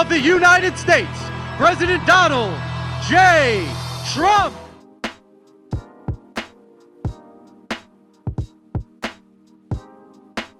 of the United States, President Donald J. Trump.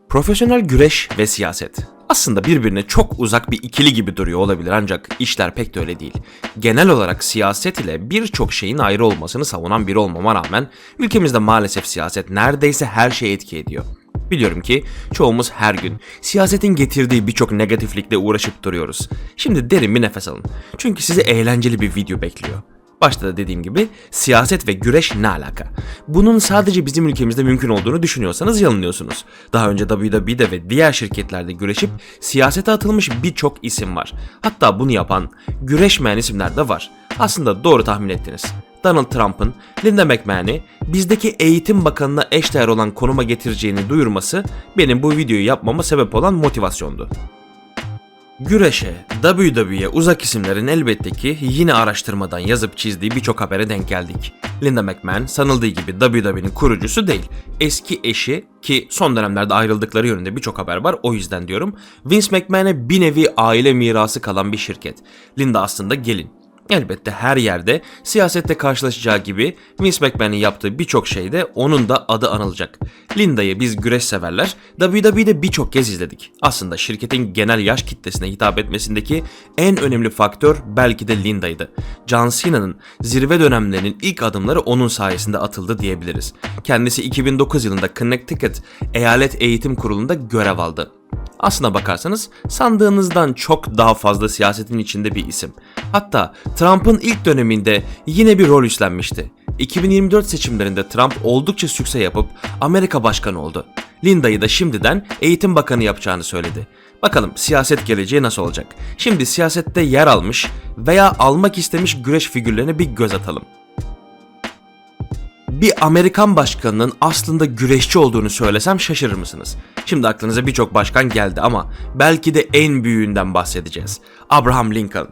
Profesyonel güreş ve siyaset. Aslında birbirine çok uzak bir ikili gibi duruyor olabilir ancak işler pek de öyle değil. Genel olarak siyaset ile birçok şeyin ayrı olmasını savunan biri olmama rağmen ülkemizde maalesef siyaset neredeyse her şeye etki ediyor. Biliyorum ki çoğumuz her gün siyasetin getirdiği birçok negatiflikle uğraşıp duruyoruz. Şimdi derin bir nefes alın. Çünkü sizi eğlenceli bir video bekliyor. Başta da dediğim gibi siyaset ve güreş ne alaka? Bunun sadece bizim ülkemizde mümkün olduğunu düşünüyorsanız yanılıyorsunuz. Daha önce WWE'de ve diğer şirketlerde güreşip siyasete atılmış birçok isim var. Hatta bunu yapan güreşmeyen isimler de var. Aslında doğru tahmin ettiniz. Donald Trump'ın Linda McMahon'i bizdeki eğitim bakanına eşdeğer olan konuma getireceğini duyurması benim bu videoyu yapmama sebep olan motivasyondu. Güreşe, WWE'ye uzak isimlerin elbette ki yine araştırmadan yazıp çizdiği birçok habere denk geldik. Linda McMahon sanıldığı gibi WWE'nin kurucusu değil. Eski eşi ki son dönemlerde ayrıldıkları yönünde birçok haber var o yüzden diyorum. Vince McMahon'e bir nevi aile mirası kalan bir şirket. Linda aslında gelin. Elbette her yerde siyasette karşılaşacağı gibi Vince McMahon'in yaptığı birçok şeyde onun da adı anılacak. Linda'yı biz güreş severler WWE'de birçok kez izledik. Aslında şirketin genel yaş kitlesine hitap etmesindeki en önemli faktör belki de Linda'ydı. John Cena'nın zirve dönemlerinin ilk adımları onun sayesinde atıldı diyebiliriz. Kendisi 2009 yılında Connecticut Eyalet Eğitim Kurulu'nda görev aldı. Aslına bakarsanız sandığınızdan çok daha fazla siyasetin içinde bir isim. Hatta Trump'ın ilk döneminde yine bir rol üstlenmişti. 2024 seçimlerinde Trump oldukça sükse yapıp Amerika başkanı oldu. Linda'yı da şimdiden eğitim bakanı yapacağını söyledi. Bakalım siyaset geleceği nasıl olacak? Şimdi siyasette yer almış veya almak istemiş güreş figürlerine bir göz atalım bir Amerikan başkanının aslında güreşçi olduğunu söylesem şaşırır mısınız? Şimdi aklınıza birçok başkan geldi ama belki de en büyüğünden bahsedeceğiz. Abraham Lincoln.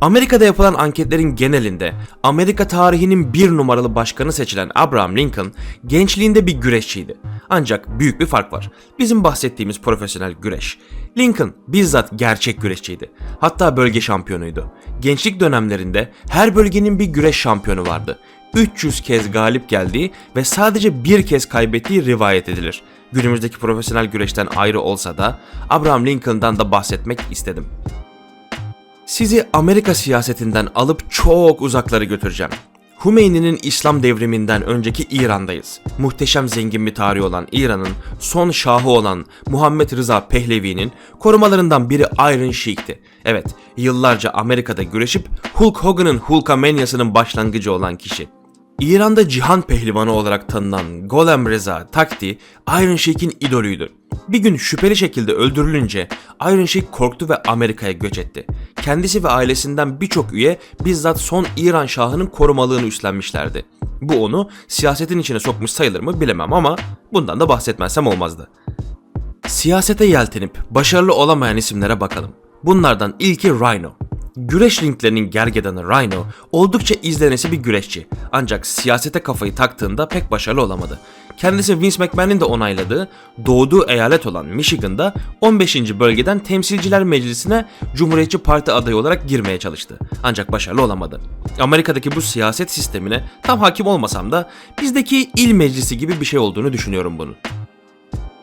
Amerika'da yapılan anketlerin genelinde Amerika tarihinin bir numaralı başkanı seçilen Abraham Lincoln gençliğinde bir güreşçiydi. Ancak büyük bir fark var. Bizim bahsettiğimiz profesyonel güreş. Lincoln bizzat gerçek güreşçiydi. Hatta bölge şampiyonuydu. Gençlik dönemlerinde her bölgenin bir güreş şampiyonu vardı. 300 kez galip geldiği ve sadece bir kez kaybettiği rivayet edilir. Günümüzdeki profesyonel güreşten ayrı olsa da Abraham Lincoln'dan da bahsetmek istedim. Sizi Amerika siyasetinden alıp çok uzakları götüreceğim. Hümeyni'nin İslam devriminden önceki İran'dayız. Muhteşem zengin bir tarihi olan İran'ın son şahı olan Muhammed Rıza Pehlevi'nin korumalarından biri Iron Sheik'ti. Evet, yıllarca Amerika'da güreşip Hulk Hogan'ın Hulkamania'sının başlangıcı olan kişi. İran'da cihan pehlivanı olarak tanınan Golem Reza Takti, Iron Sheik'in idolüydü. Bir gün şüpheli şekilde öldürülünce Iron Sheik korktu ve Amerika'ya göç etti. Kendisi ve ailesinden birçok üye bizzat son İran şahının korumalığını üstlenmişlerdi. Bu onu siyasetin içine sokmuş sayılır mı bilemem ama bundan da bahsetmezsem olmazdı. Siyasete yeltenip başarılı olamayan isimlere bakalım. Bunlardan ilki Rhino. Güreş ringlerinin gergedanı Rhino oldukça izlenesi bir güreşçi. Ancak siyasete kafayı taktığında pek başarılı olamadı. Kendisi Vince McMahon'in de onayladığı doğduğu eyalet olan Michigan'da 15. bölgeden Temsilciler Meclisi'ne Cumhuriyetçi Parti adayı olarak girmeye çalıştı. Ancak başarılı olamadı. Amerika'daki bu siyaset sistemine tam hakim olmasam da bizdeki il meclisi gibi bir şey olduğunu düşünüyorum bunun.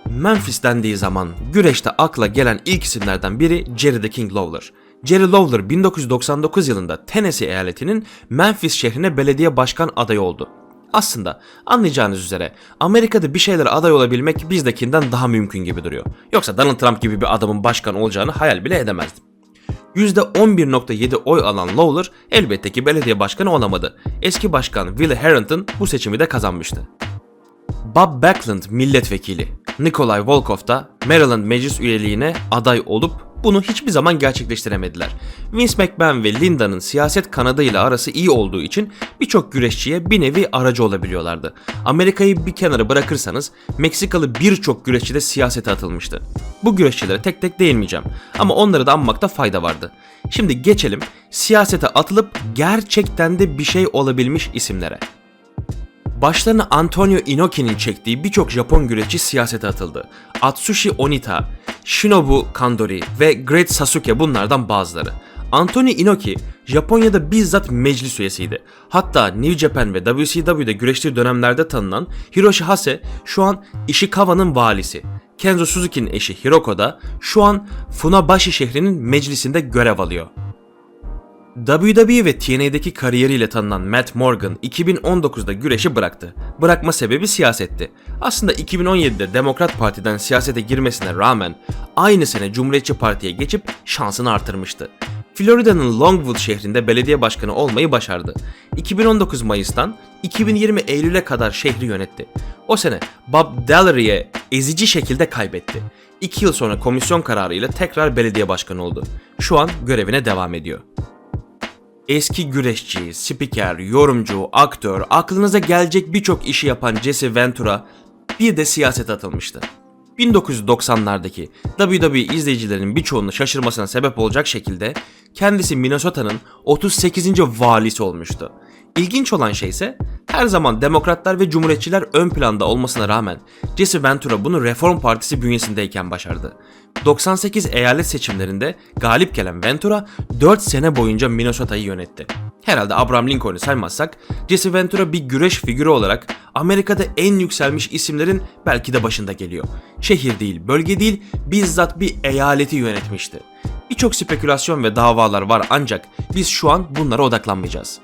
Memphis dendiği zaman güreşte akla gelen ilk isimlerden biri Jerry the King Lawler. Jerry Lawler 1999 yılında Tennessee eyaletinin Memphis şehrine belediye başkan adayı oldu. Aslında anlayacağınız üzere Amerika'da bir şeyler aday olabilmek bizdekinden daha mümkün gibi duruyor. Yoksa Donald Trump gibi bir adamın başkan olacağını hayal bile edemezdim. %11.7 oy alan Lawler elbette ki belediye başkanı olamadı. Eski başkan Willie Harrington bu seçimi de kazanmıştı. Bob Backlund milletvekili, Nikolay Volkov da Maryland meclis üyeliğine aday olup bunu hiçbir zaman gerçekleştiremediler. Vince McMahon ve Linda'nın siyaset kanadıyla arası iyi olduğu için birçok güreşçiye bir nevi aracı olabiliyorlardı. Amerika'yı bir kenara bırakırsanız Meksikalı birçok güreşçi de siyasete atılmıştı. Bu güreşçilere tek tek değinmeyeceğim ama onları da anmakta fayda vardı. Şimdi geçelim siyasete atılıp gerçekten de bir şey olabilmiş isimlere. Başlarını Antonio Inoki'nin çektiği birçok Japon güreşçi siyasete atıldı. Atsushi Onita, Shinobu Kandori ve Great Sasuke bunlardan bazıları. Anthony Inoki Japonya'da bizzat meclis üyesiydi. Hatta New Japan ve WCW'de güreştiği dönemlerde tanınan Hiroshi Hase şu an Ishikawa'nın valisi. Kenzo Suzuki'nin eşi Hiroko da şu an Funabashi şehrinin meclisinde görev alıyor. WWE ve TNA'deki kariyeriyle tanınan Matt Morgan 2019'da güreşi bıraktı. Bırakma sebebi siyasetti. Aslında 2017'de Demokrat Parti'den siyasete girmesine rağmen aynı sene Cumhuriyetçi Parti'ye geçip şansını artırmıştı. Florida'nın Longwood şehrinde belediye başkanı olmayı başardı. 2019 Mayıs'tan 2020 Eylül'e kadar şehri yönetti. O sene Bob Dallery'e ezici şekilde kaybetti. 2 yıl sonra komisyon kararıyla tekrar belediye başkanı oldu. Şu an görevine devam ediyor. Eski güreşçi, spiker, yorumcu, aktör, aklınıza gelecek birçok işi yapan Jesse Ventura bir de siyasete atılmıştı. 1990'lardaki WWE izleyicilerin birçoğunu şaşırmasına sebep olacak şekilde kendisi Minnesota'nın 38. valisi olmuştu. İlginç olan şey ise her zaman demokratlar ve cumhuriyetçiler ön planda olmasına rağmen Jesse Ventura bunu Reform Partisi bünyesindeyken başardı. 98 eyalet seçimlerinde galip gelen Ventura 4 sene boyunca Minnesota'yı yönetti. Herhalde Abraham Lincoln'u saymazsak Jesse Ventura bir güreş figürü olarak Amerika'da en yükselmiş isimlerin belki de başında geliyor. Şehir değil, bölge değil, bizzat bir eyaleti yönetmişti. Birçok spekülasyon ve davalar var ancak biz şu an bunlara odaklanmayacağız.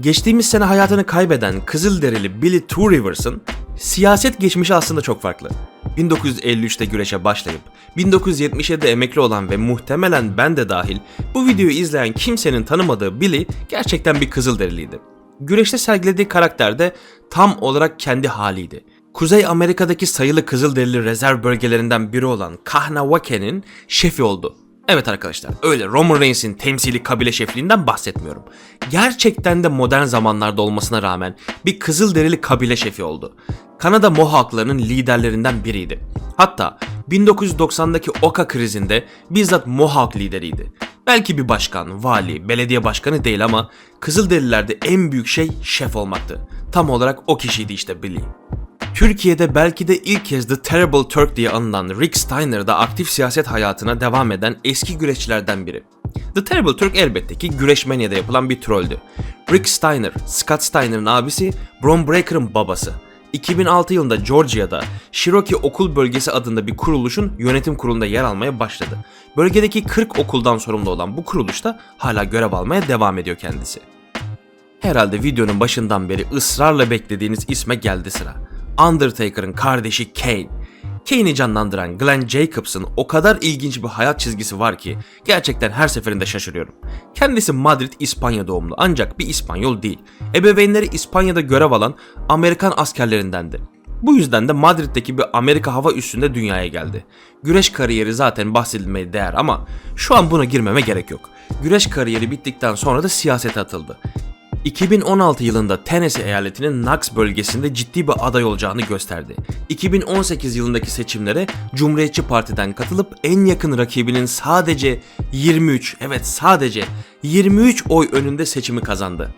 Geçtiğimiz sene hayatını kaybeden Kızılderili Billy Two Rivers'ın siyaset geçmişi aslında çok farklı. 1953'te güreşe başlayıp 1977'de emekli olan ve muhtemelen ben de dahil bu videoyu izleyen kimsenin tanımadığı Billy gerçekten bir Kızılderiliydi. Güreşte sergilediği karakter de tam olarak kendi haliydi. Kuzey Amerika'daki sayılı Kızılderili rezerv bölgelerinden biri olan Kahnawake'nin şefi oldu. Evet arkadaşlar öyle Roman Reigns'in temsili kabile şefliğinden bahsetmiyorum. Gerçekten de modern zamanlarda olmasına rağmen bir Kızılderili kabile şefi oldu. Kanada Mohawklarının liderlerinden biriydi. Hatta 1990'daki Oka krizinde bizzat Mohawk lideriydi. Belki bir başkan, vali, belediye başkanı değil ama Kızılderililerde en büyük şey şef olmaktı. Tam olarak o kişiydi işte Billy. Türkiye'de belki de ilk kez The Terrible Turk diye anılan Rick Steiner da aktif siyaset hayatına devam eden eski güreşçilerden biri. The Terrible Turk elbette ki Güreşmanya'da yapılan bir troldü. Rick Steiner, Scott Steiner'ın abisi, Bron Breaker'ın babası. 2006 yılında Georgia'da Cherokee Okul Bölgesi adında bir kuruluşun yönetim kurulunda yer almaya başladı. Bölgedeki 40 okuldan sorumlu olan bu kuruluşta hala görev almaya devam ediyor kendisi. Herhalde videonun başından beri ısrarla beklediğiniz isme geldi sıra. Undertaker'ın kardeşi Kane. Kane'i canlandıran Glenn Jacobs'ın o kadar ilginç bir hayat çizgisi var ki gerçekten her seferinde şaşırıyorum. Kendisi Madrid, İspanya doğumlu ancak bir İspanyol değil. Ebeveynleri İspanya'da görev alan Amerikan askerlerindendi. Bu yüzden de Madrid'deki bir Amerika hava üssünde dünyaya geldi. Güreş kariyeri zaten bahsedilmeye değer ama şu an buna girmeme gerek yok. Güreş kariyeri bittikten sonra da siyasete atıldı. 2016 yılında Tennessee eyaletinin Knox bölgesinde ciddi bir aday olacağını gösterdi. 2018 yılındaki seçimlere Cumhuriyetçi Parti'den katılıp en yakın rakibinin sadece 23, evet sadece 23 oy önünde seçimi kazandı.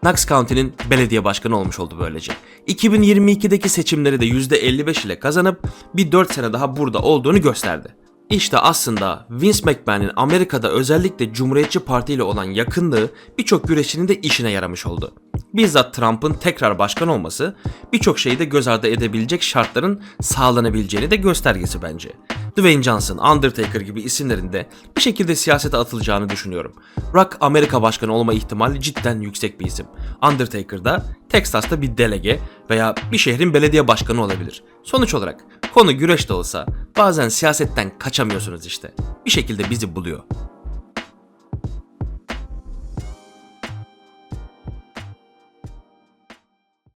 Knox County'nin belediye başkanı olmuş oldu böylece. 2022'deki seçimleri de %55 ile kazanıp bir 4 sene daha burada olduğunu gösterdi. İşte aslında Vince McMahon'in Amerika'da özellikle Cumhuriyetçi Parti ile olan yakınlığı birçok güreşçinin de işine yaramış oldu. Bizzat Trump'ın tekrar başkan olması birçok şeyi de göz ardı edebilecek şartların sağlanabileceğini de göstergesi bence. Dwayne Johnson, Undertaker gibi isimlerin de bir şekilde siyasete atılacağını düşünüyorum. Rock Amerika başkanı olma ihtimali cidden yüksek bir isim. Undertaker da Texas'ta bir delege veya bir şehrin belediye başkanı olabilir. Sonuç olarak konu güreş de olsa bazen siyasetten kaçamıyorsunuz işte. Bir şekilde bizi buluyor.